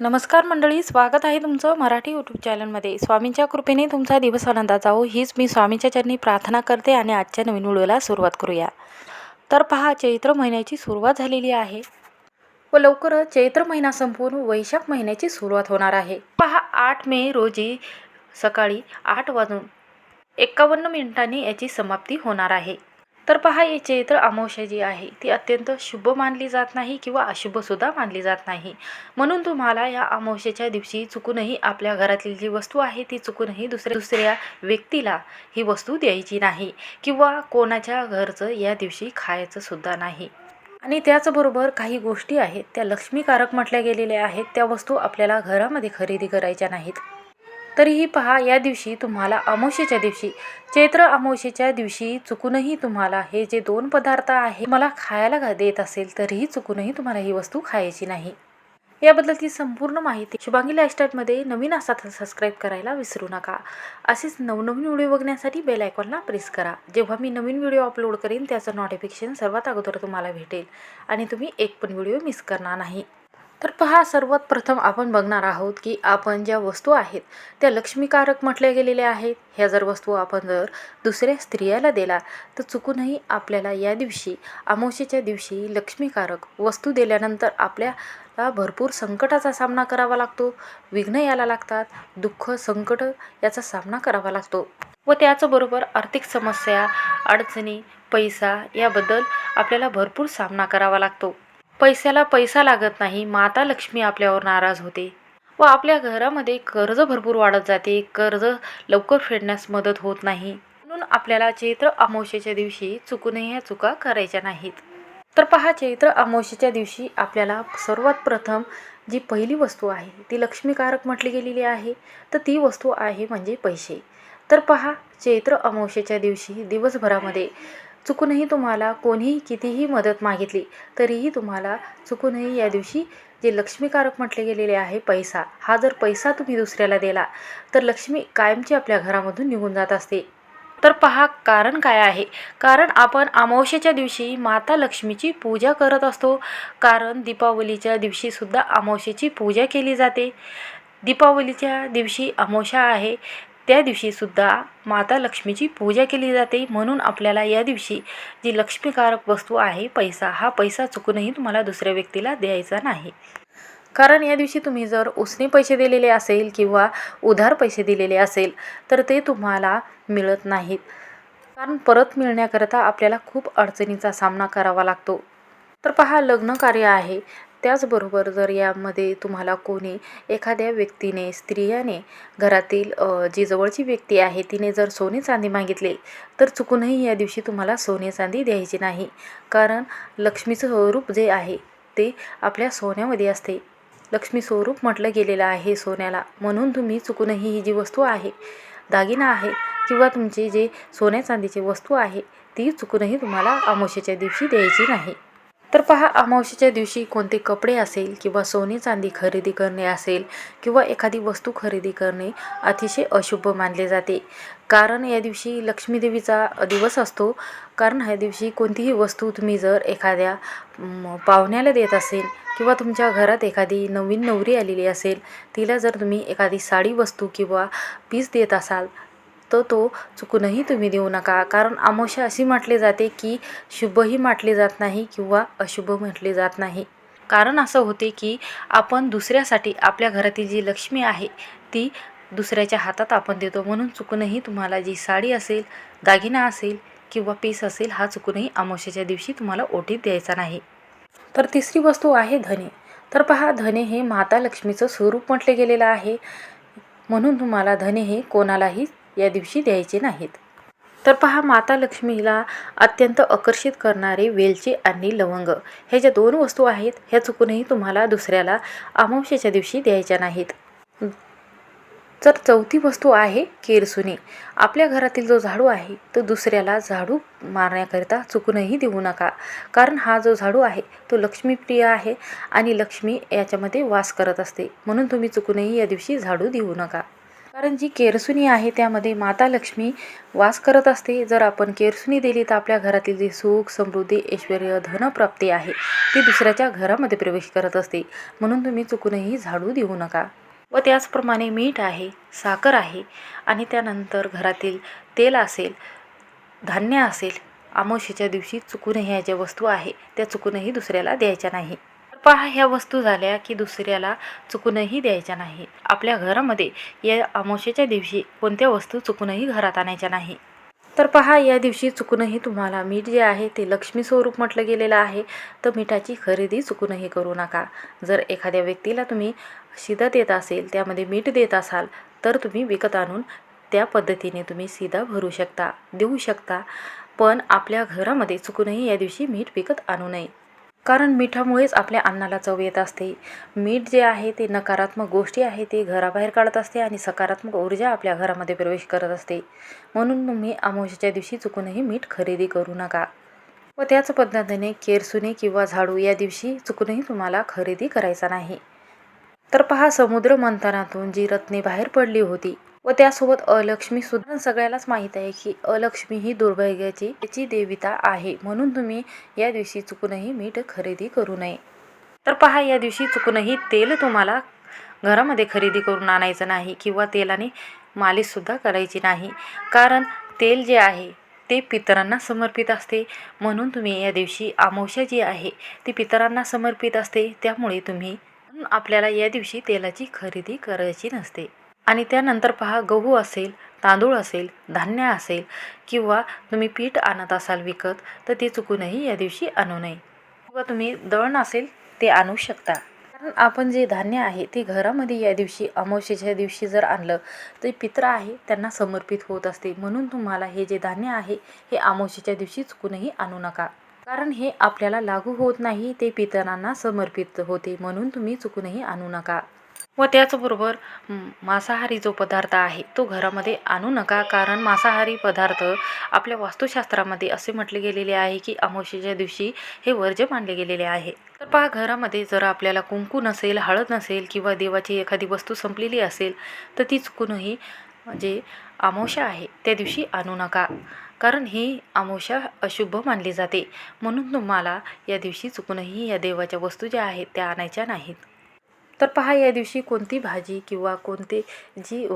नमस्कार मंडळी स्वागत आहे तुमचं मराठी यूट्यूब चॅनलमध्ये स्वामींच्या कृपेने तुमचा दिवस आनंदा जाऊ हीच मी स्वामींच्या चरणी प्रार्थना करते आणि आजच्या नवीन व्हिडिओला सुरुवात करूया. तर पहा चैत्र महिन्याची सुरुवात झालेली आहे व लवकरच चैत्र महिना संपून वैशाख महिन्याची सुरुवात होणार आहे. पहा आठ मे रोजी सकाळी आठ वाजून एकावन्न मिनिटांनी याची समाप्ती होणार आहे. तर पहा हे चैत्र अमावस्या जी आहे ती अत्यंत शुभ मानली जात नाही किंवा अशुभसुद्धा मानली जात नाही. म्हणून तुम्हाला या अमावस्याच्या दिवशी चुकूनही आपल्या घरातील जी वस्तू आहे ती चुकूनही दुसऱ्या दुसऱ्या व्यक्तीला ही वस्तू द्यायची नाही किंवा कोणाच्या घरचं या दिवशी खायचं सुद्धा नाही. आणि त्याचबरोबर काही गोष्टी आहेत त्या लक्ष्मीकारक म्हटल्या गेलेल्या आहेत त्या वस्तू आपल्याला घरामध्ये खरेदी करायच्या नाहीत. तरीही पहा या दिवशी तुम्हाला अमावशेच्या दिवशी चैत्र अमावशेच्या दिवशी चुकूनही तुम्हाला हे जे दोन पदार्थ आहे मला खायला घा- देत असेल तरीही चुकूनही तुम्हाला ही वस्तू खायची नाही. याबद्दलची संपूर्ण माहिती शुभांगी लाईफस्टाईलमध्ये नवीन असा सबस्क्राईब करायला विसरू नका. असेच नवनवीन व्हिडिओ बघण्यासाठी बेल आयकॉनला प्रेस करा. जेव्हा मी नवीन व्हिडिओ अपलोड करेन त्याचं नोटिफिकेशन सर्वात अगोदर तुम्हाला भेटेल. आणि तुम्ही एक पण व्हिडिओ मिस करणार नाही. तर पहा सर्वात प्रथम आपण बघणार आहोत की आपण ज्या वस्तू आहेत त्या लक्ष्मीकारक म्हटल्या गेलेल्या आहेत. ह्या जर वस्तू आपण जर दुसऱ्या स्त्रियाला दिला तर चुकूनही आपल्याला या दिवशी अमावशेच्या दिवशी लक्ष्मीकारक वस्तू दिल्यानंतर आपल्याला भरपूर संकटाचा सामना करावा लागतो. विघ्न यायला लागतात दुःख संकट याचा सामना करावा लागतो. व त्याचबरोबर आर्थिक समस्या अडचणी पैसा याबद्दल आपल्याला भरपूर सामना करावा लागतो. पैशाला पैसा लागत नाही माता लक्ष्मी आपल्यावर नाराज होते व आपल्या घरामध्ये कर्ज भरपूर वाढत जाते कर्ज लवकर फेडण्यास मदत होत नाही. म्हणून आपल्याला चैत्र अमावस्येच्या दिवशी चुकूनही ह्या चुका करायच्या नाहीत. तर पहा चैत्र अमावस्येच्या दिवशी आपल्याला सर्वात प्रथम जी पहिली वस्तू आहे ती लक्ष्मीकारक म्हटली गेलेली आहे. तर ती वस्तू आहे म्हणजे पैसे. तर पहा चैत्र अमावस्येच्या दिवशी दिवसभरामध्ये चुकूनही तुम्हाला कोणीही कितीही मदत मागितली तरीही तुम्हाला चुकूनही या दिवशी जे लक्ष्मीकारक म्हटले गेलेले आहे पैसा हा जर पैसा तुम्ही दुसऱ्याला दिला तर लक्ष्मी कायमची आपल्या घरामधून निघून जात असते. तर पहा कारण काय आहे? कारण आपण अमावस्येच्या दिवशी माता लक्ष्मीची पूजा करत असतो. कारण दीपावलीच्या दिवशीसुद्धा अमावस्येची पूजा केली जाते. दीपावलीच्या दिवशी अमावस्या आहे. त्या दिवशीसुद्धा माता लक्ष्मीची पूजा केली जाते. म्हणून आपल्याला या दिवशी जी लक्ष्मीकारक वस्तू आहे पैसा हा पैसा चुकूनही तुम्हाला दुसऱ्या व्यक्तीला द्यायचा नाही. कारण या दिवशी तुम्ही जर उसने पैसे दिलेले असेल किंवा उधार पैसे दिलेले असेल तर ते तुम्हाला मिळत नाहीत. कारण परत मिळण्याकरता आपल्याला खूप अडचणीचा सामना करावा लागतो. तर पहा लग्न कार्य आहे. त्याचबरोबर जर यामध्ये तुम्हाला कोणी एखाद्या व्यक्तीने स्त्रियाने घरातील जी जवळची व्यक्ती आहे तिने जर सोने चांदी मागितले तर चुकूनही या दिवशी तुम्हाला सोने चांदी द्यायची नाही. कारण लक्ष्मीचं स्वरूप जे आहे ते आपल्या सोन्यामध्ये असते. लक्ष्मी स्वरूप म्हटलं गेलेलं आहे सोन्याला. म्हणून तुम्ही चुकूनही ही जी वस्तू आहे दागिना आहे किंवा तुमची जे सोन्या चांदीची वस्तू आहे ती चुकूनही तुम्हाला अमावस्येच्या दिवशी द्यायची नाही. तर पहा अमावस्येच्या दिवशी कोणते कपडे असेल किंवा सोने चांदी खरेदी करणे असेल किंवा एखादी वस्तू खरेदी करणे अतिशय अशुभ मानले जाते. कारण या दिवशी लक्ष्मीदेवीचा दिवस असतो. कारण ह्या दिवशी कोणतीही वस्तू तुम्ही जर एखाद्या पाहुण्याला देत असेल किंवा तुमच्या घरात एखादी नवीन नवरी आलेली असेल तिला जर तुम्ही एखादी साडी वस्तू किंवा पीस देत असाल तर तो चुकूनही तुम्ही देऊ नका. कारण अमावस्या अशी म्हटली जाते की शुभही म्हटले जात नाही किंवा अशुभ म्हटले जात नाही. कारण असं होते की आपण दुसऱ्यासाठी आपल्या घरातील जी लक्ष्मी आहे ती दुसऱ्याच्या हातात आपण देतो. म्हणून चुकूनही तुम्हाला जी साडी असेल दागिना असेल किंवा पीस असेल हा चुकूनही अमावस्येच्या दिवशी तुम्हाला ओटीत द्यायचा नाही. तर तिसरी वस्तू आहे धने. तर पहा धने हे माता लक्ष्मीचं स्वरूप म्हटले गेलेलं आहे. म्हणून तुम्हाला धने हे कोणालाही या दिवशी द्यायचे नाहीत. तर पहा माता लक्ष्मीला अत्यंत आकर्षित करणारे वेलची आणि लवंग हे ज्या दोन वस्तू आहेत ह्या चुकूनही तुम्हाला दुसऱ्याला अमावस्येच्या दिवशी द्यायच्या नाहीत. तर चौथी वस्तू आहे केरसुनी. आपल्या घरातील जो झाडू आहे तो दुसऱ्याला झाडू मारण्याकरिता चुकूनही देऊ नका. कारण हा जो झाडू आहे तो लक्ष्मीप्रिय आहे आणि लक्ष्मी याच्यामध्ये वास करत असते. म्हणून तुम्ही चुकूनही या दिवशी झाडू देऊ नका. कारण जी केरसुनी आहे त्यामध्ये माता लक्ष्मी वास करत असते. जर आपण केरसुनी दिली तर आपल्या घरातील जे सुख समृद्धी ऐश्वर धनप्राप्ती आहे ती दुसऱ्याच्या घरामध्ये प्रवेश करत असते. म्हणून तुम्ही चुकूनही झाडू देऊ नका. व त्याचप्रमाणे मीठ आहे साखर आहे आणि त्यानंतर घरातील तेल असेल धान्य असेल अमावस्येच्या दिवशी चुकूनही ह्या ज्या वस्तू आहे त्या चुकूनही दुसऱ्याला द्यायच्या नाही. पहा ह्या वस्तू झाल्या की दुसऱ्याला चुकूनही द्यायच्या नाही. आपल्या घरामध्ये या अमावशेच्या दिवशी कोणत्या वस्तू चुकूनही घरात आणायच्या नाही. तर पहा या दिवशी चुकूनही तुम्हाला मीठ जे आहे ते लक्ष्मी स्वरूप म्हटलं गेलेलं आहे. तर मिठाची खरेदी चुकूनही करू नका. जर एखाद्या व्यक्तीला तुम्ही शिदा देत असेल त्यामध्ये मीठ देत असाल तर तुम्ही विकत आणून त्या पद्धतीने तुम्ही सीधा भरू शकता देऊ शकता. पण आपल्या घरामध्ये चुकूनही या दिवशी मीठ विकत आणू नये. कारण मिठामुळेच आपल्या अन्नाला चव येत असते. मीठ जे आहे ते नकारात्मक गोष्टी आहे ते घराबाहेर काढत असते आणि सकारात्मक ऊर्जा आपल्या घरामध्ये प्रवेश करत असते. म्हणून तुम्ही अमावस्येच्या दिवशी चुकूनही मीठ खरेदी करू नका. व त्याच पद्धतीने केरसुने किंवा झाडू या दिवशी चुकूनही तुम्हाला खरेदी करायचा नाही. तर पहा समुद्र मंथनातून जी रत्ने बाहेर पडली होती व त्यासोबत अलक्ष्मी सुद्धा. सगळ्यालाच माहीत आहे की अलक्ष्मी ही दुर्भाग्याची त्याची देविता आहे. म्हणून तुम्ही या दिवशी चुकूनही मीठ खरेदी करू नये. तर पहा या दिवशी चुकूनही तेल तुम्हाला घरामध्ये खरेदी करून आणायचं नाही किंवा तेलाने मालिशसुद्धा करायची नाही. कारण तेल जे आहे ते पितरांना समर्पित असते. म्हणून तुम्ही या दिवशी अमावस्या जी आहे ती पितरांना समर्पित असते. त्यामुळे तुम्ही आपल्याला या दिवशी तेलाची खरेदी करायची नसते. आणि त्यानंतर पहा गहू असेल तांदूळ असेल धान्य असेल किंवा तुम्ही पीठ आणत असाल विकत तर ते चुकूनही या दिवशी आणू नये. किंवा तुम्ही दळण असेल ते आणू शकता. कारण आपण जे धान्य आहे ते घरामध्ये या दिवशी अमावस्येच्या दिवशी जर आणलं तर पित्र आहे त्यांना समर्पित होत असते. म्हणून तुम्हाला हे जे धान्य आहे हे अमावस्येच्या दिवशी चुकूनही आणू नका. कारण हे आपल्याला लागू होत नाही ते पितरांना समर्पित होते. म्हणून तुम्ही चुकूनही आणू नका. व त्याचबरोबर मांसाहारी जो पदार्थ आहे तो घरामध्ये आणू नका. कारण मांसाहारी पदार्थ आपल्या वास्तुशास्त्रामध्ये असे म्हटले गेलेले आहे की अमावस्येच्या दिवशी हे वर्ज्य मानले गेलेले आहे. तर पहा घरामध्ये जर आपल्याला कुंकू नसेल हळद नसेल किंवा देवाची एखादी वस्तू संपलेली असेल तर ती चुकूनही जे अमावस्या आहे त्या दिवशी आणू नका. कारण ही अमावस्या अशुभ मानली जाते. म्हणून तुम्हाला या दिवशी चुकूनही या देवाच्या वस्तू ज्या आहेत त्या आणायच्या नाहीत. तर पहा या दिवशी कोणती भाजी किंवा कोणते जी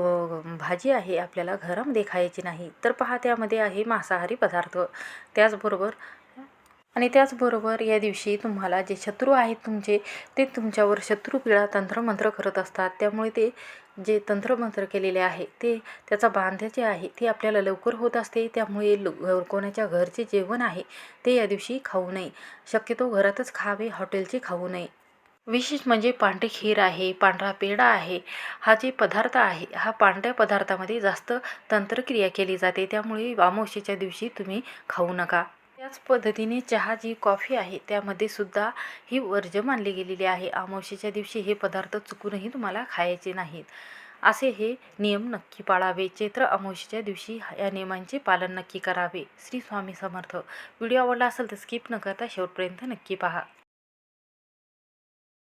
भाजी आहे आपल्याला घरामध्ये खायची नाही तर पहा त्यामध्ये आहे मांसाहारी पदार्थ. त्याचबरोबर आणि त्याचबरोबर या दिवशी तुम्हाला जे शत्रू आहेत तुमचे ते तुमच्यावर शत्रुपीडा तंत्रमंत्र करत असतात. त्यामुळे ते जे तंत्रमंत्र केलेले आहे ते त्याचा बांध जे आहे ते आपल्याला लवकर होत असते. त्यामुळे लो कोणाच्या घरचे जेवण आहे ते या दिवशी खाऊ नये. शक्यतो घरातच खावे हॉटेलचे खाऊ नये. विशेष म्हणजे पांढरी खीर आहे पांढरा पेढा आहे हा जे पदार्थ आहे हा पांढऱ्या पदार्थामध्ये जास्त तंत्रक्रिया केली जाते त्यामुळे अमावस्येच्या दिवशी तुम्ही खाऊ नका. त्याच पद्धतीने चहा जी कॉफी आहे त्यामध्ये सुद्धा ही वर्ज्य मानली गेलेली आहे. अमावस्येच्या दिवशी हे पदार्थ चुकूनही तुम्हाला खायचे नाहीत. असे हे नियम नक्की पाळावे. चैत्र अमावस्येच्या दिवशी या नियमांचे पालन नक्की करावे. श्री स्वामी समर्थ. व्हिडिओ आवडला असेल तर स्किप न करता शेवटपर्यंत नक्की पहा.